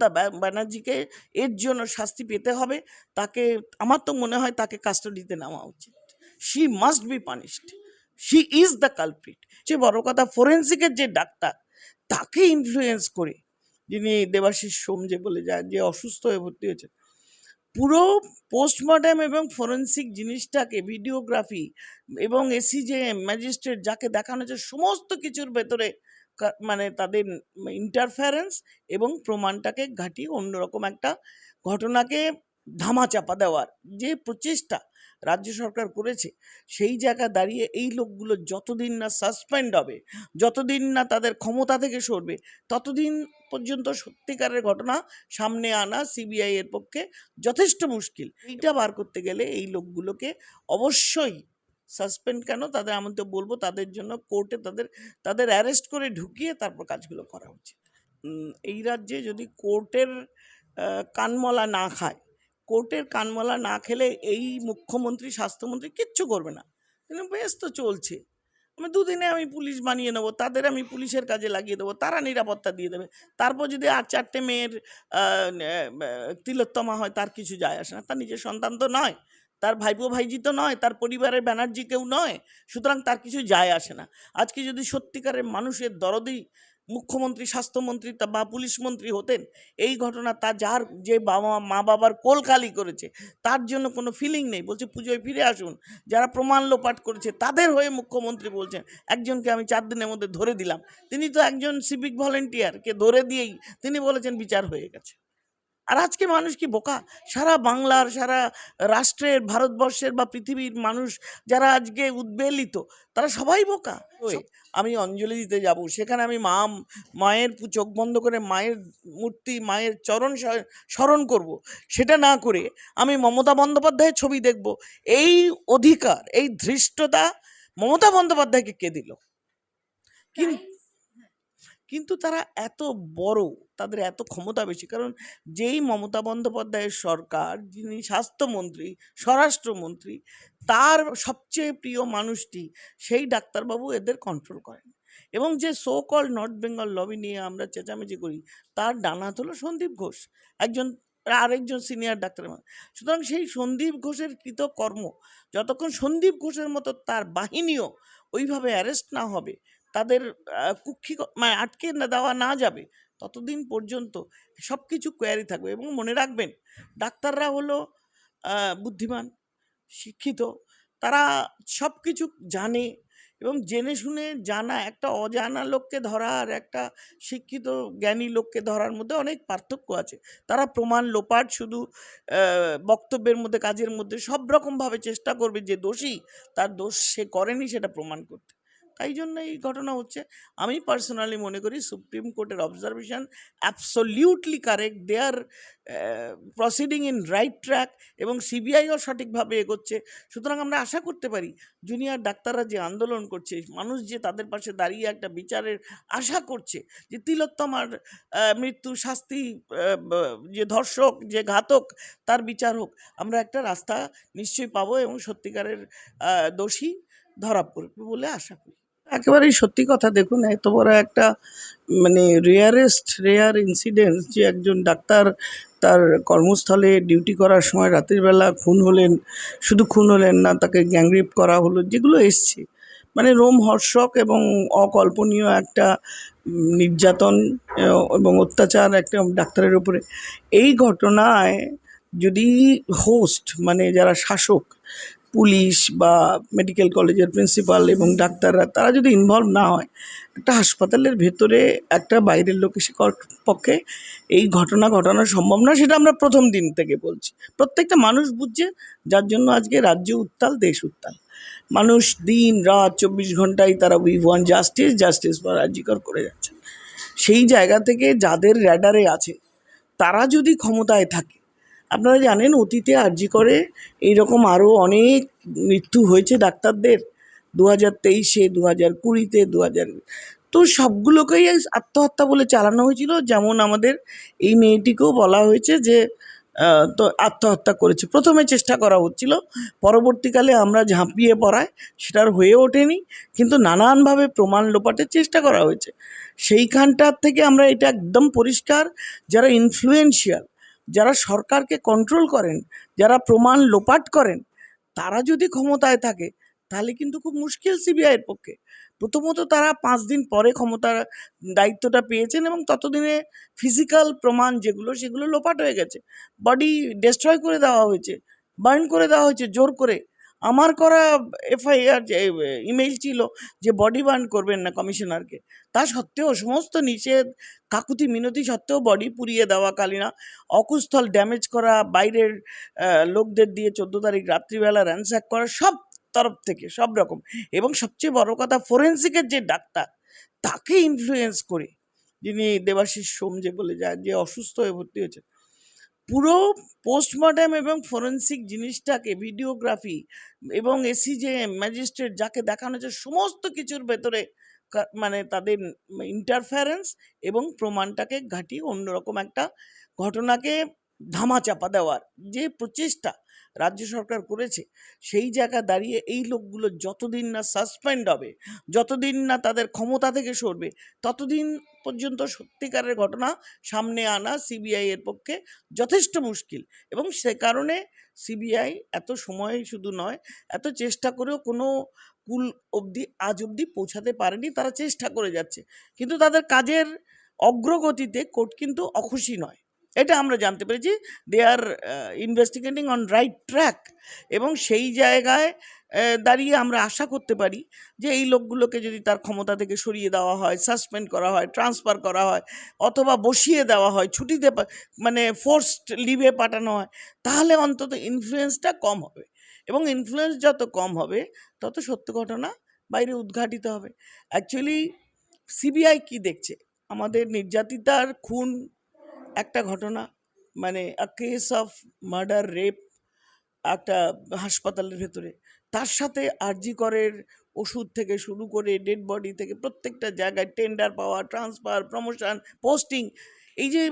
মমতা ব্যানার্জিকে এর জন্য শাস্তি পেতে হবে। তাকে, আমার তো মনে হয় তাকে কাস্টাডিতে নেওয়া উচিত। She must be punished she is the culprit যে বড় কথা ফোরেন্সিকের যে ডাক্তার, তাকে ইনফ্লুয়েন্স করে, যিনি দেবাশিস সোম যে বলে যায়, যে অসুস্থ হয়ে ভর্তি হয়েছে, পুরো পোস্টমর্টম এবং ফরেন্সিক জিনিসটাকে ভিডিওগ্রাফি এবং এসি যে ম্যাজিস্ট্রেট যাকে দেখানো হচ্ছে সমস্ত কিছুর ভেতরে মানে তাদের ইন্টারফারেন্স এবং প্রমাণটাকে ঘাটিয়ে অন্যরকম একটা ঘটনাকে ধামাচাপা দেওয়ার যে প্রচেষ্টা রাজ্য সরকার করেছে সেই জায়গায় দাঁড়িয়ে এই লোকগুলো যতদিন না সাসপেন্ড হবে যতদিন না তাদের ক্ষমতা থেকে সরবে ততদিন পর্যন্ত সত্যিকারের ঘটনা সামনে আনা সিবিআই এর পক্ষে যথেষ্ট মুশকিল। এইটা বার করতে গেলে এই লোকগুলোকে অবশ্যই সাসপেন্ড কেন? তাদের আমি তো বলব, তাদের জন্য কোর্টে তাদের তাদের অ্যারেস্ট করে ঢুকিয়ে তারপর কাজগুলো করা উচিত। এই রাজ্যে যদি কোর্টের কানমলা না খায় কোর্টের কানমলা না খেলে এই মুখ্যমন্ত্রী, স্বাস্থ্যমন্ত্রী কিচ্ছু করবে না। কিন্তু বেশ তো চলছে। আমি দুদিনে আমি পুলিশ বানিয়ে নেব, তাদের আমি পুলিশের কাজে লাগিয়ে দেবো, তারা নিরাপত্তা দিয়ে দেবে। তারপর যদি আর চারটে মেয়ের তিলোত্তমা হয়, তার কিছু যায় আসে না। তার নিজের সন্তান তো নয়। তার ভাইপো ভাইজি তো নয়, তার পরিবারের ব্যানার্জি কেউ নয়, সুতরাং তার কিছু যায় আসে না। আজকে যদি সত্যিকারের মানুষের দরদি মুখ্যমন্ত্রী, স্বাস্থ্যমন্ত্রী বা পুলিশ মন্ত্রী হতেন, এই ঘটনা তা যার যে বাবা, মা বাবার কোল খালি করেছে, তার জন্য কোনো ফিলিং নেই। বলছে, পুজোয় ফিরে আসুন। যারা প্রমাণ লোপাট করেছে, তাদের হয়ে মুখ্যমন্ত্রী বলছেন, একজনকে আমি চার দিনের মধ্যে ধরে দিলাম। তিনি তো একজন সিভিক ভলেন্টিয়ারকে ধরে দিয়েই তিনি বলেছেন বিচার হয়ে গেছে। আর আজকে মানুষ কি বোকা? সারা বাংলার সারা রাষ্ট্রের ভারতবর্ষের বা পৃথিবীর মানুষ যারা আজকে উদ্বেলিত তারা সবাই বোকা। আমি অঞ্জলি দিতে যাব। সেখানে আমি মা মায়ের চোখ বন্ধ করে মায়ের মূর্তি মায়ের চরণ স্মরণ করব। সেটা না করে আমি মমতা বন্দ্যোপাধ্যায়ের ছবি দেখব। এই অধিকার এই ধৃষ্টতা মমতা বন্দ্যোপাধ্যায়কে কে দিল? কিন্তু কিন্তু তারা এত বড়, তাদের এত ক্ষমতা বেশি। কারণ যেই মমতা বন্দ্যোপাধ্যায়ের সরকার, যিনি স্বাস্থ্যমন্ত্রী, স্বরাষ্ট্রমন্ত্রী, তার সবচেয়ে প্রিয় মানুষটি, সেই ডাক্তারবাবু এদের কন্ট্রোল করেন। এবং যে so call North Bengal lobby নিয়ে আমরা চেঁচামেচি করি, তার ডানাত হলো সন্দীপ ঘোষ, একজন, আরেকজন সিনিয়র ডাক্তার। সুতরাং সেই সন্দীপ ঘোষের কৃতকর্ম, যতক্ষণ সন্দীপ ঘোষের মতো তার বাহিনীও ওইভাবে অ্যারেস্ট না হবে তাদের কুক্ষি মানে আটকে না দেওয়া না যাবে ততদিন পর্যন্ত সব কিছু কোয়ারি থাকবে এবং মনে রাখবেন ডাক্তাররা হলো বুদ্ধিমান, শিক্ষিত, তারা সব কিছু জানে এবং জেনে শুনে জানা একটা অজানা লোককে ধরা আর একটা শিক্ষিত জ্ঞানী লোককে ধরার মধ্যে অনেক পার্থক্য আছে। তারা প্রমাণ লোপাট শুধু বক্তব্যের মধ্যে, কাজের মধ্যে সব রকমভাবে চেষ্টা করবে যে দোষী, তার দোষ সে করেনি সেটা প্রমাণ করতে। তাই জন্য এই ঘটনা হচ্ছে। আমি পার্সোনালি মনে করি সুপ্রিম কোর্টের observation absolutely correct they are proceeding in right track এবং সিবিআইও সঠিকভাবে এগোচ্ছে। সুতরাং আমরা আশা করতে পারি জুনিয়র ডাক্তাররা যে আন্দোলন করছে, মানুষ যে তাদের পাশে দাঁড়িয়ে একটা বিচারের আশা করছে যে তিলোত্তমার মৃত্যু শাস্তি যে ধর্ষক, যে ঘাতক, তার বিচার হোক, আমরা একটা রাস্তা নিশ্চয়ই পাবো এবং সত্যিকারের দোষী ধরা পড়বে বলে আশা করি। একেবারেই সত্যি কথা, দেখুন, এত বড় একটা মানে রেয়ারেস্ট রেয়ার ইনসিডেন্ট যে একজন ডাক্তার তার কর্মস্থলে ডিউটি করার সময় রাতের বেলা খুন হলেন, শুধু খুন হলেন না, তাকে গ্যাংরিপ করা হলো, যেগুলো এসছে। মানে রোম হর্ষক এবং অকল্পনীয় একটা নির্যাতন এবং অত্যাচার একটা ডাক্তারের উপরে। এই ঘটনায় যদি হোস্ট মানে যারা শাসক পুলিশ বা মেডিকেল কলেজের প্রিন্সিপাল এবং ডাক্তাররা, তারা যদি ইনভলভ না হয়, একটা হাসপাতালের ভেতরে একটা বাইরের লোক এসে পক্ষে এই ঘটনা ঘটানো সম্ভব না, সেটা আমরা প্রথম দিন থেকে বলছি। প্রত্যেকটা মানুষ বুঝছে, যার জন্য আজকে রাজ্য উত্তাল, দেশ উত্তাল। মানুষ দিন, রাত, চব্বিশ ঘন্টায় তারা উই ওয়ান জাস্টিস জাস্টিস বা রাজ্যকর করে যাচ্ছে সেই জায়গা থেকে যাদের র্যাডারে আছে, তারা যদি ক্ষমতায় থাকে আপনারা জানেন অতীতে আরজি করে এইরকম আরও অনেক মৃত্যু হয়েছে ডাক্তারদের। দু হাজার তেইশে দু হাজার কুড়িতে দু হাজার তো সবগুলোকেই আত্মহত্যা বলে চালানো হয়েছিল। যেমন আমাদের এই মেয়েটিকেও বলা হয়েছে যে তো আত্মহত্যা করেছে। প্রথমে চেষ্টা করা হচ্ছিল, পরবর্তীকালে আমরা ঝাঁপিয়ে পড়ায় সেটার হয়ে ওঠেনি, কিন্তু নানানভাবে প্রমাণ লোপাটের চেষ্টা করা হয়েছে। সেইখানটার থেকে আমরা এটা একদম পরিষ্কার, যারা ইনফ্লুয়েন্সিয়াল যারা সরকারকে কন্ট্রোল করেন, যারা প্রমাণ লোপাট করেন, তারা যদি ক্ষমতায় থাকে, তাহলে কিন্তু খুব মুশকিল সিবিআইয়ের পক্ষে। প্রথমত তারা পাঁচ দিন পরে ক্ষমতার দায়িত্বটা পেয়েছেন এবং ততদিনে ফিজিক্যাল প্রমাণ যেগুলো, সেগুলো লোপাট হয়ে গেছে। বডি ডেস্ট্রয় করে দেওয়া হয়েছে বার্ন করে দেওয়া হয়েছে, জোর করে। আমার করা এফআইআর যে, ইমেইল ছিল যে বডি বার্ন করবেন না কমিশনারকে, তা সত্ত্বেও সমস্ত নিষেধ, কাকুতি মিনতি সত্ত্বেও বডি পুড়িয়ে দেওয়া কালিনা। অকুস্থল ড্যামেজ করা, বাইরের লোকদের দিয়ে চোদ্দ তারিখ রাত্রিবেলা র্যানস্যাক করা, সব তরফ থেকে, সব রকম। এবং সবচেয়ে বড় কথা ফোরেন্সিকের যে ডাক্তার, তাকে ইনফ্লুয়েন্স করে, যিনি দেবাশিস সোম যে বলে যায় যে অসুস্থ হয়ে ভর্তি হয়েছে পুরো পোস্টমর্টম এবং ফরেন্সিক জিনিসটাকে ভিডিওগ্রাফি এবং এসিজেএম ম্যাজিস্ট্রেট যাকে দেখানো হচ্ছে সমস্ত কিছুর ভেতরে মানে তাদের ইন্টারফারেন্স এবং প্রমাণটাকে ঘাটিয়ে অন্যরকম একটা ঘটনাকে ধামাচাপা দেওয়ার যে প্রচেষ্টা রাজ্য সরকার করেছে, সেই জায়গা দাঁড়িয়ে এই লোকগুলো যতদিন না সাসপেন্ড হবে, যতদিন না তাদের ক্ষমতা থেকে সরবে, ততদিন পর্যন্ত সত্যিকারের ঘটনা সামনে আনা সিবিআই এর পক্ষে যথেষ্ট মুশকিল। এবং সে কারণে সিবিআই এত সময় শুধু নয়, এত চেষ্টা করেও কোনো কুল অবধি, আজ অবধি পৌঁছাতে পারেনি, তারা চেষ্টা করে যাচ্ছে। কিন্তু তাদের কাজের অগ্রগতিতে কোর্ট কিন্তু অখুশি নয়। এটা আমরা জানতে পেরেছি they are investigating on right track এবং সেই জায়গায় দাঁড়িয়ে আমরা আশা করতে পারি যে এই লোকগুলোকে যদি তার ক্ষমতা থেকে সরিয়ে দেওয়া হয় সাসপেন্ড করা হয় ট্রান্সফার করা হয়, অথবা বসিয়ে দেওয়া হয়, ছুটিতে মানে ফোর্সড লিভে পাঠানো হয়, তাহলে অন্তত ইনফ্লুয়েন্সটা কম হবে এবং ইনফ্লুয়েন্স যত কম হবে, তত সত্য ঘটনা বাইরে উদ্ঘাটিত হবে। অ্যাকচুয়ালি সিবিআই কি দেখছে? আমাদের নির্যাতিতার খুন একটা ঘটনা মানে কেস অফ মার্ডার রেপ একটা হাসপাতালের ভেতরে। তার সাথে আরজি করের ওষুধ থেকে শুরু করে ডেড বডি থেকে প্রত্যেকটা জায়গায় টেন্ডার পাওয়া ট্রান্সফার প্রমোশন পোস্টিং এই যে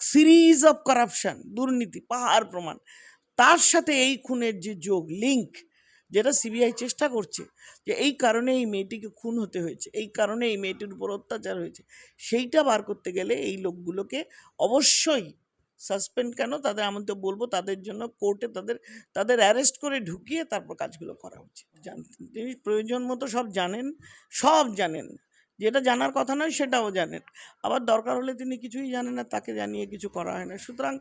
সিরিজ অফ করাপশন দুর্নীতি, পাহাড় প্রমাণ। তার সাথে এই খুনের যে যোগ লিঙ্ক যেটা সিবিআই চেষ্টা করছে যে এই কারণে এই মেয়েটিকে খুন হতে হয়েছে, এই কারণে এই মেয়েটির উপর অত্যাচার হয়েছে, সেইটা বার করতে গেলে এই লোকগুলোকে অবশ্যই সাসপেন্ড কেন? তাদের আমি তো বলব তাদের জন্য কোর্টে তাদের তাদের অ্যারেস্ট করে ঢুকিয়ে তারপর কাজগুলো করা উচিত। জান- তিনি প্রয়োজন মতো সব জানেন সব জানেন। যেটা জানার কথা নয় সেটাও জানেন। আবার দরকার হলে তিনি কিছুই জানেন না, তাকে জানিয়ে কিছু করা হয় না। সুতরাং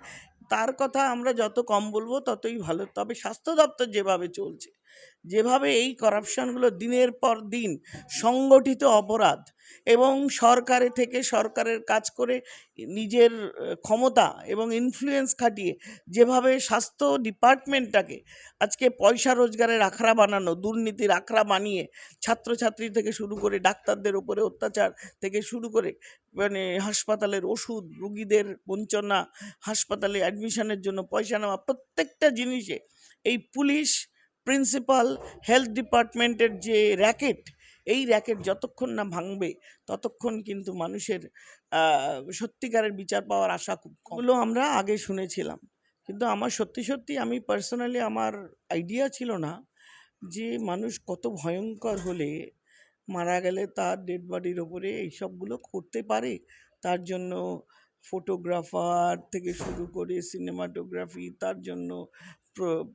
তার কথা আমরা যত কম বলব ততই ভালো। তবে স্বাস্থ্য দপ্তর যেভাবে চলছে যেভাবে এই করাপশনগুলো দিনের পর দিন সংগঠিত অপরাধ এবং সরকারে থেকে সরকারের কাজ করে নিজের ক্ষমতা এবং ইনফ্লুয়েন্স খাটিয়ে যেভাবে স্বাস্থ্য ডিপার্টমেন্টটাকে আজকে পয়সা রোজগারের আখড়া বানানো, দুর্নীতির আখড়া বানিয়ে ছাত্রছাত্রী থেকে শুরু করে ডাক্তারদের উপরে অত্যাচার থেকে শুরু করে মানে হাসপাতালের ওষুধ, রুগীদের বঞ্চনা, হাসপাতালে অ্যাডমিশনের জন্য পয়সা নেওয়া, প্রত্যেকটা জিনিসে এই পুলিশ প্রিন্সিপাল হেলথ ডিপার্টমেন্টের যে র্যাকেট এই র্যাকেট যতক্ষণ না ভাঙবে, ততক্ষণ কিন্তু মানুষের সত্যিকারের বিচার পাওয়ার আশা খুব কমগুলো আমরা আগে শুনেছিলাম। কিন্তু আমার সত্যি সত্যি আমি পার্সোনালি আমার আইডিয়া ছিল না যে মানুষ কত ভয়ঙ্কর হলে মারা গেলে তার ডেড বডির ওপরে এইসবগুলো করতে পারে। তার জন্য ফটোগ্রাফার থেকে শুরু করে সিনেমাটোগ্রাফি তার জন্য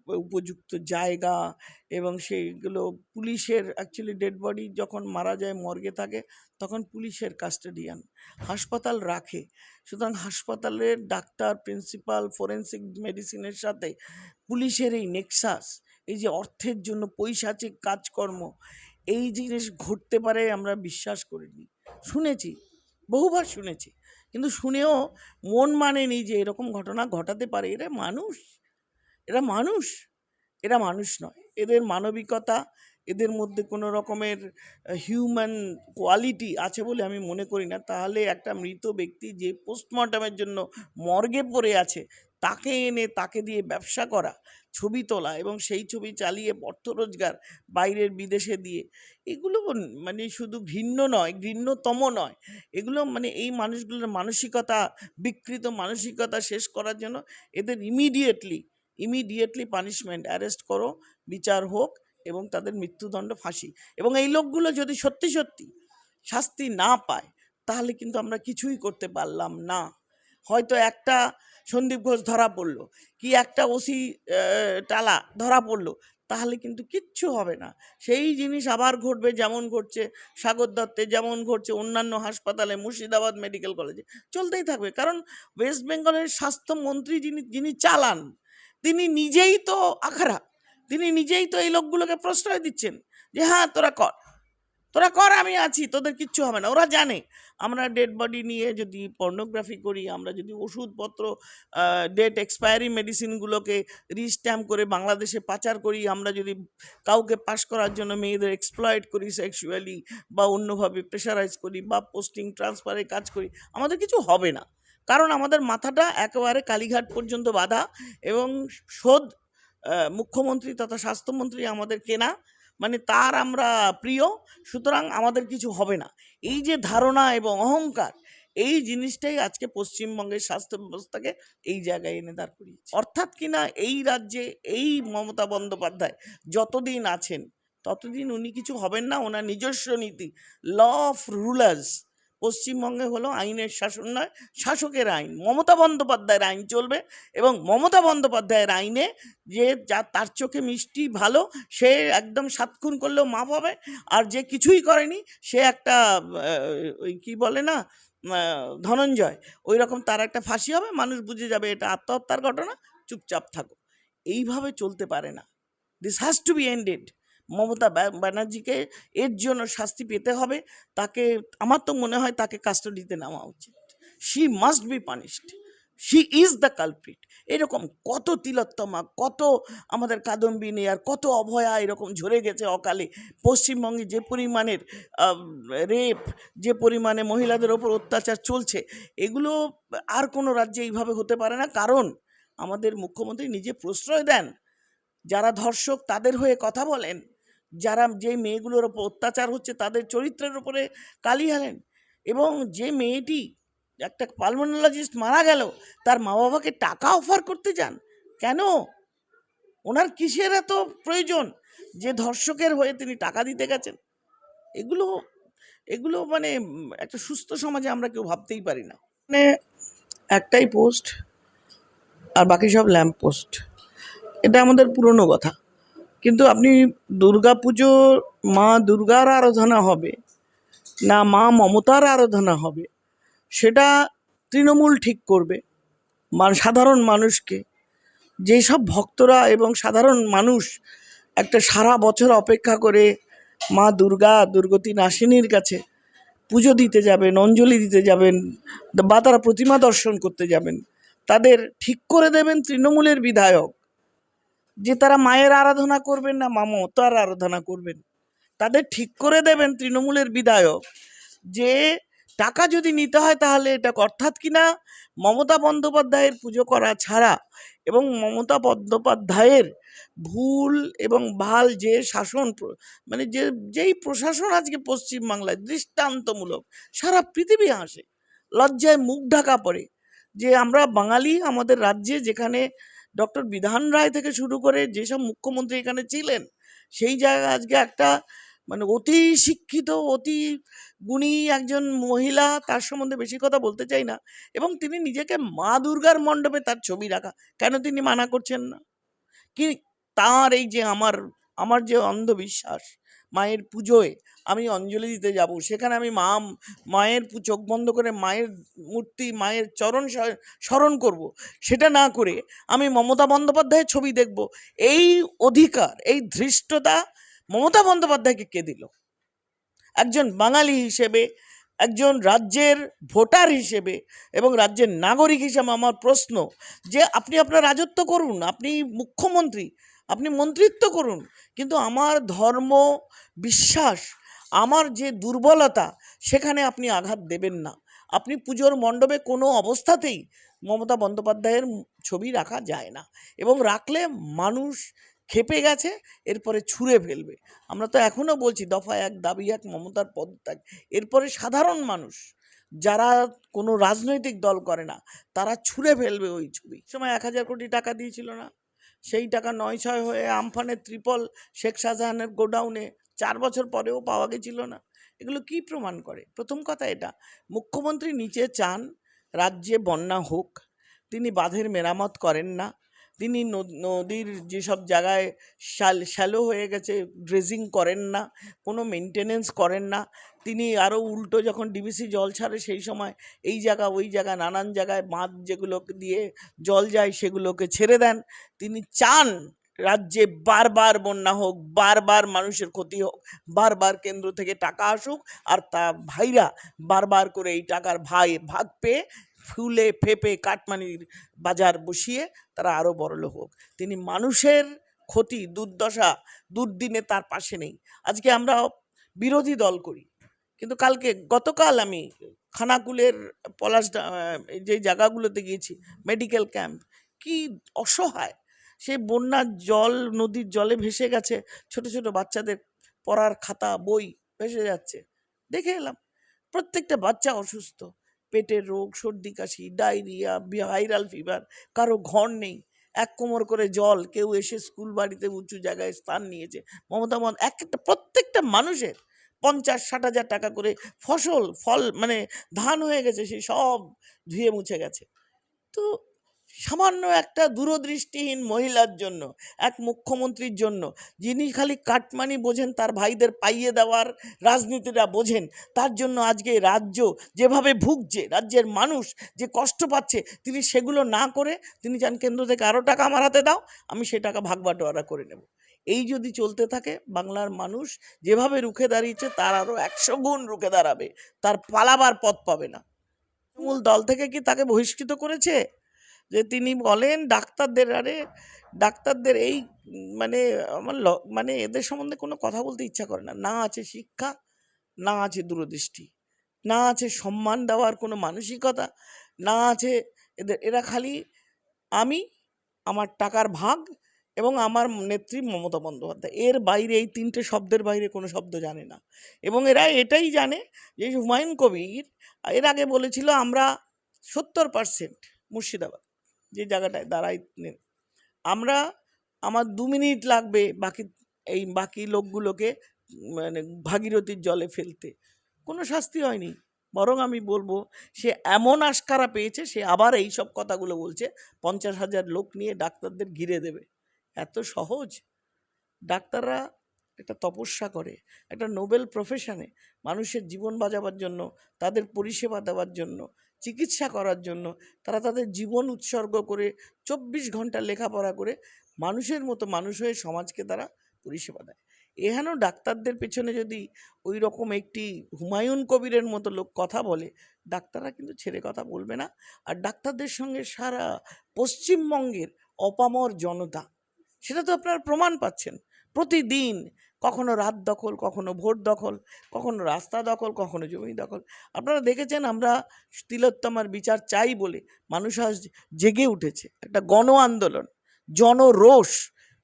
উপযুক্ত জায়গা এবং সেইগুলো পুলিশের অ্যাকচুয়ালি ডেড বডি যখন মারা যায় মর্গে থাকে, তখন পুলিশের কাস্টাডিয়ান হাসপাতাল রাখে। সুতরাং হাসপাতালের ডাক্তার প্রিন্সিপাল ফরেন্সিক মেডিসিনের সাথে পুলিশের এই নেক্সাস এই যে অর্থের জন্য পৈশাচিক কাজকর্ম, এই জিনিস ঘটতে পারে আমরা বিশ্বাস করিনি। শুনেছি, বহুবার শুনেছি। কিন্তু শুনেও মন মানেনি যে এরকম ঘটনা ঘটাতে পারে। এরা মানুষ। এরা মানুষ এরা মানুষ নয়। এদের মানবিকতা, এদের মধ্যে কোনো রকমের হিউম্যান কোয়ালিটি আছে বলে আমি মনে করি না। তাহলে একটা মৃত ব্যক্তি যে পোস্টমর্টমের জন্য মর্গে পড়ে আছে, তাকে এনে তাকে দিয়ে ব্যবসা করা, ছবি তোলা এবং সেই ছবি চালিয়ে অর্থ রোজগার বাইরের বিদেশে দিয়ে, এগুলো মানে শুধু ঘৃণ্য নয়, ঘৃণ্যতম নয়। এগুলো মানে এই মানুষগুলোর মানসিকতা, বিকৃত মানসিকতা শেষ করার জন্য এদের ইমিডিয়েটলি ইমিডিয়েটলি পানিশমেন্ট অ্যারেস্ট করো, বিচার হোক এবং তাদের মৃত্যুদণ্ড ফাঁসি। এবং এই লোকগুলো যদি সত্যি সত্যি শাস্তি না পায়, তাহলে কিন্তু আমরা কিছুই করতে পারলাম না। হয়তো একটা সন্দীপ ঘোষ ধরা পড়ল, কি একটা ওসি টালা ধরা পড়ল, তাহলে কিন্তু কিচ্ছু হবে না। সেই জিনিস আবার ঘটবে, যেমন ঘটছে সাগর দত্তে যেমন ঘটছে অন্যান্য হাসপাতালে, মুর্শিদাবাদ মেডিকেল কলেজে। চলতেই থাকবে, কারণ ওয়েস্ট বেঙ্গলের স্বাস্থ্যমন্ত্রী যিনি যিনি চালান তিনি নিজেই তো আখারা তিনি নিজেই তো এই লোকগুলোকে প্রশ্রয় দিচ্ছেন যে হ্যাঁ তোরা কর। তোরা কর, আমি আছি, তোদের কিচ্ছু হবে না। ওরা জানে, আমরা ডেড বডি নিয়ে যদি পর্নোগ্রাফি করি, আমরা যদি ওষুধপত্র ডেট এক্সপায়ারি মেডিসিনগুলোকে রিস্ট্যাম্প করে বাংলাদেশে পাচার করি, আমরা যদি কাউকে পাশ করার জন্য মেয়েদের এক্সপ্লয়েড করি সেক্সুয়ালি বা অন্যভাবে প্রেশারাইজ করি বা পোস্টিং ট্রান্সফারে কাজ করি, আমাদের কিছু হবে না। কারণ আমাদের মাথাটা একেবারে কালীঘাট পর্যন্ত বাঁধা এবং শোধ মুখ্যমন্ত্রী তথা স্বাস্থ্যমন্ত্রী আমাদের কেনা মানে তার আমরা প্রিয়, সুতরাং আমাদের কিছু হবে না। এই যে ধারণা এবং অহংকার, এই জিনিসটাই আজকে পশ্চিমবঙ্গের স্বাস্থ্য ব্যবস্থাকে এই জায়গায় এনে দাঁড় করিয়েছে। অর্থাৎ কিনা এই রাজ্যে এই মমতা বন্দ্যোপাধ্যায় যতদিন আছেন, ততদিন উনি কিছু হবেন না, ওনার নিজস্ব নীতি ল অফ রুলার্স পশ্চিমবঙ্গে হলো আইনের শাসন নয়, শাসকের আইন। মমতা বন্দ্যোপাধ্যায়ের আইন চলবে এবং মমতা বন্দ্যোপাধ্যায়ের আইনে যে যা, তার চোখে মিষ্টি ভালো, সে একদম সাতখুন করলেও মাপ হবে আর যে কিছুই করেনি, সে একটা ওই কী বলে না ধনঞ্জয়। ওই রকম তার একটা ফাঁসি হবে, মানুষ বুঝে যাবে এটা আত্মহত্যার ঘটনা, চুপচাপ থাকো। এইভাবে চলতে পারে না। This has to be ended Mamata ব্যানার্জিকে এর জন্য শাস্তি পেতে হবে। তাকে, আমার তো মনে হয় তাকে কাস্টাডিতে নেওয়া উচিত। She must be punished she is the culprit এরকম কত তিলোত্তমা, কত আমাদের কাদম্বিনী আর কত অভয়া এরকম ঝরে গেছে অকালে। পশ্চিমবঙ্গে যে পরিমাণের রেপ যে পরিমাণে মহিলাদের ওপর অত্যাচার চলছে, এগুলো আর কোনো রাজ্যে এইভাবে হতে পারে না। কারণ আমাদের মুখ্যমন্ত্রী নিজে প্রশ্রয় দেন। যারা ধর্ষক তাদের হয়ে কথা বলেন। যারা যে মেয়েগুলোর ওপর অত্যাচার হচ্ছে, তাদের চরিত্রের উপরে কালি হালেন। এবং যে মেয়েটি একটা পালমোনোলজিস্ট মারা গেল, তার মা বাবাকে টাকা অফার করতে যান। কেন? ওনার কিসের এত প্রয়োজন? যে ধর্ষকের হয়ে তিনি টাকা দিতে গেছেন। এগুলো এগুলো মানে একটা সুস্থ সমাজে আমরা কেউ ভাবতেই পারি না। মানে একটাই পোস্ট আর বাকি সব ল্যাম্প পোস্ট এটা আমাদের পুরনো কথা। কিন্তু আপনি দুর্গা পুজো মা দুর্গার আরাধনা হবে, না মা মমতার আরাধনা হবে, সেটা তৃণমূল ঠিক করবে। মান সাধারণ মানুষকে, যেসব ভক্তরা এবং সাধারণ মানুষ একটা সারা বছর অপেক্ষা করে মা দুর্গা, দুর্গতি নাসিনীর কাছে পুজো দিতে যাবেন, অঞ্জলি দিতে যাবেন, বা তারা প্রতিমা দর্শন করতে যাবেন, তাদের ঠিক করে দেবেন তৃণমূলের বিধায়ক। যে তারা মায়ের আরাধনা করবেন না মমতার আরাধনা করবেন। তাদের ঠিক করে দেবেন তৃণমূলের বিধায়ক যে টাকা যদি নিতে হয় তাহলে এটা অর্থাৎ কিনা মমতা বন্দ্যোপাধ্যায়ের পুজো করা ছাড়া এবং মমতা বন্দ্যোপাধ্যায়ের ভুল এবং ভালো যে শাসন মানে যে, যেই প্রশাসন আজকে পশ্চিমবাংলায় দৃষ্টান্তমূলক, সারা পৃথিবী হাসে, লজ্জায় মুখ ঢাকা পড়ে যে আমরা বাঙালি আমাদের রাজ্যে যেখানে ডক্টর বিধান রায় থেকে শুরু করে যেসব মুখ্যমন্ত্রী এখানে ছিলেন, সেই জায়গায় আজকে একটা মানে অতি শিক্ষিত, অতি গুণী একজন মহিলা তার সম্বন্ধে বেশি কথা বলতে চাই না এবং তিনি নিজেকে মা দুর্গার মণ্ডপে তার ছবি রাখা, কেন তিনি মানা করছেন না? কি তার এই যে আমার আমার যে অন্ধবিশ্বাস মায়ের পুজোয় আমি অঞ্জলি দিতে যাব। সেখানে আমি মা, মায়ের চোখ বন্ধ করে মায়ের মূর্তি, মায়ের চরণ স্মরণ করব। সেটা না করে আমি মমতা বন্দ্যোপাধ্যায়ের ছবি দেখব। এই অধিকার, এই ধৃষ্টতা মমতা বন্দ্যোপাধ্যায়কে কে দিল? একজন বাঙালি হিসেবে, একজন রাজ্যের ভোটার হিসেবে এবং রাজ্যের নাগরিক হিসেবে আমার প্রশ্ন যে আপনি আপনার রাজত্ব করুন, আপনি মুখ্যমন্ত্রী আপনি মন্ত্রিত্ব করুন। কিন্তু আমার ধর্ম, বিশ্বাস, আমার যে দুর্বলতা, সেখানে আপনি আঘাত দেবেন না। আপনি পুজোর মণ্ডপে কোনো অবস্থাতেই মমতা বন্দ্যোপাধ্যায়ের ছবি রাখা যায় না। এবং রাখলে মানুষ খেপে গেছে, এরপরে ছুঁড়ে ফেলবে। আমরা তো এখনও বলছি, দফা এক, দাবি এক, মমতার পদত্যাগ এরপরে সাধারণ মানুষ, যারা কোনো রাজনৈতিক দল করে না, তারা ছুঁড়ে ফেলবে ওই ছবি। সময় এক হাজার কোটি টাকা দিয়েছিল না? সেই টাকা নয় ছয় হয়ে আমফানের ত্রিপল শেখ শাহজাহানের গোডাউনে চার বছর পরেও পাওয়া গেছিল না। এগুলো কি প্রমাণ করে? প্রথম কথা এটা, মুখ্যমন্ত্রী নিচে চান, রাজ্যে বন্যা হোক, তিনি বাঁধের মেরামত করেন না তিনি নদ- নদীর যেসব জায়গায় শ্যাল, শ্যালো হয়ে গেছে, ড্রেজিং করেন না, কোনো মেনটেনেন্স করেন না, তিনি আরও উল্টো যখন ডিবিসি জল ছাড়ে সেই সময় এই জায়গা, ওই জায়গা, নানান জায়গায় বাঁধ যেগুলোকে দিয়ে জল যায় সেগুলোকে ছেড়ে দেন। তিনি চান রাজ্যে বারবার বন্যা হোক, বারবার মানুষের ক্ষতি হোক, বারবার কেন্দ্র থেকে টাকা আসুক, আর তা ভাইরা বারবার করে এই টাকার ভাই, ভাগ পেয়ে ফুলে ফেপে কাটমানির বাজার বসিয়ে তারা আরও বড়লোক হোক তিনি মানুষের ক্ষতি, দুর্দশা দুর্দিনে তার পাশে নেই। আজকে আমরা বিরোধী দল করি। কিন্তু কালকে গতকাল আমি খানাকুলের পলাশ যে জায়গাগুলোতে গিয়েছি, মেডিকেল ক্যাম্প, কি অসহায়। সেই বন্যার জল, নদীর জলে ভেসে গেছে, ছোট ছোট বাচ্চাদের পড়ার খাতা, বই ভেসে যাচ্ছে। দেখে এলাম, প্রত্যেকটা বাচ্চা অসুস্থ। পেটের রোগ, সর্দি, কাশি, ডায়রিয়া ভাইরাল ফিভার কারও ঘর নেই। এক কোমর করে জল, কেউ এসে স্কুল বাড়িতে উঁচু জায়গায় স্থান নিয়েছে। মমতা বন্দ, এক একটা, প্রত্যেকটা মানুষের পঞ্চাশ, ষাট হাজার টাকা করে ফসল, ফল মানে ধান হয়ে গেছে, সে সব ধুয়ে মুছে গেছে। তো সামান্য একটা দূরদৃষ্টিহীন মহিলার জন্য, এক মুখ্যমন্ত্রীর জন্য, যিনি খালি কাটমানি বোঝেন, তার ভাইদের পাইয়ে দেওয়ার রাজনীতিটা বোঝেন, তার জন্য আজকে রাজ্য যেভাবে ভুগছে, রাজ্যের মানুষ যে কষ্ট পাচ্ছে, তিনি সেগুলো না করে, তিনি চান কেন্দ্র থেকে আরও টাকা আমার হাতে দাও, আমি সে টাকা ভাগ বাটোয়ারা করে নেব। এই যদি চলতে থাকে, বাংলার মানুষ যেভাবে রুখে দাঁড়িয়েছে, তার আরও একশো গুণ রুখে দাঁড়াবে, তার পালাবার পথ পাবে না। তৃণমূল দল থেকে কি তাকে বহিষ্কৃত করেছে? যে তিনি বলেন, ডাক্তারদের, আরে ডাক্তারদের এই মানে আমার মানে এদের সম্বন্ধে কোনো কথা বলতে ইচ্ছা করে না। না আছে শিক্ষা, না আছে দূরদৃষ্টি, না আছে সম্মান দেওয়ার কোনো মানসিকতা, না আছে এদের, এরা খালি আমি, আমার টাকার ভাগ এবং আমার নেত্রী মমতা বন্দ্যোপাধ্যায়। এর বাইরে এই তিনটে শব্দের বাইরে কোনো শব্দ জানে না। এবং এরা এটাই জানে যে হুমায়ুন কবির, এর আগে বলেছিল আমরা সত্তর পার্সেন্ট মুর্শিদাবাদ। যে জায়গাটায় দাঁড়াই আমরা, আমার দু মিনিট লাগবে বাকি, এই বাকি লোকগুলোকে মানে ভাগীরথীর জলে ফেলতে। কোনো শাস্তি হয়নি। বরং আমি বলব, সে এমন আশকারা পেয়েছে, সে আবার এই সব কথাগুলো বলছে, পঞ্চাশ হাজার লোক নিয়ে ডাক্তারদের ঘিরে দেবে। এত সহজ? ডাক্তাররা একটা তপস্যা করে, একটা নোবেল প্রফেশনে, মানুষের জীবন বাঁচাবার জন্য, তাদের পরিষেবা দেওয়ার জন্য চিকিৎসা করার জন্য। তারা তাদের জীবন উৎসর্গ করে, চব্বিশ ঘণ্টা লেখাপড়া করে মানুষের মতো মানুষ হয়ে সমাজকে তারা পরিষেবা দেয়। এহেন ডাক্তারদের পেছনে যদি ওই রকম একটি হুমায়ুন কবিরের মতো লোক কথা বলে, ডাক্তাররা কিন্তু ছেড়ে কথা বলবে না। আর ডাক্তারদের সঙ্গে সারা পশ্চিমবঙ্গের অপামর জনতা, সেটা তো আপনারা প্রমাণ পাচ্ছেন। প্রতিদিন কখনো রাত দখল, কখনো ভোট দখল, কখনো রাস্তা দখল, কখনো জমি দখল। আপনারা দেখেছেন আমরা তিলোত্তমার বিচার চাই বলে মানুষ আজ জেগে উঠেছে। একটা গণ আন্দোলন, জনরোষ,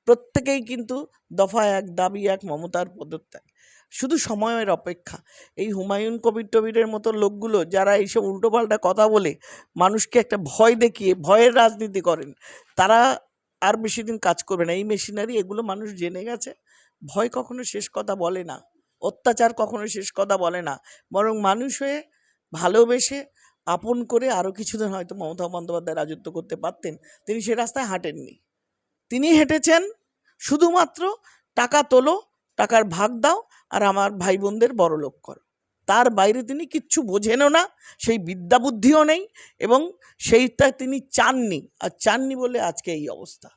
প্রত্যেকেই কিন্তু দফা এক, দাবি এক, মমতার পদত্যাগ। শুধু সময়ের অপেক্ষা। এই হুমায়ুন কবির টবিরের মতো লোকগুলো যারা এইসব উল্টোপাল্টা কথা বলে মানুষকে একটা ভয় দেখিয়ে, ভয়ের রাজনীতি করেন, তারা আর বেশি দিন কাজ করবে না। এই মেশিনারি এগুলো মানুষ জেনে গেছে। ভয় কখনো শেষ কথা বলে না, অত্যাচার কখনো শেষ কথা বলে না, বরং মানুষ হয়ে ভালোবেসে আপন করে আরও কিছুদিন হয়তো মমতা বন্দ্যোপাধ্যায় রাজত্ব করতে পারতেন, তিনি সে রাস্তায় হাঁটেননি। তিনি হেঁটেছেন শুধুমাত্র টাকা তোলো, টাকার ভাগ দাও আর আমার ভাই বোনদের বড়লোক করো। তার বাইরে তিনি কিচ্ছু বোঝেনও না, সেই বিদ্যা বুদ্ধিও নেই এবং সেইটা তিনি চাননি, আর চাননি বলে আজকে এই অবস্থা।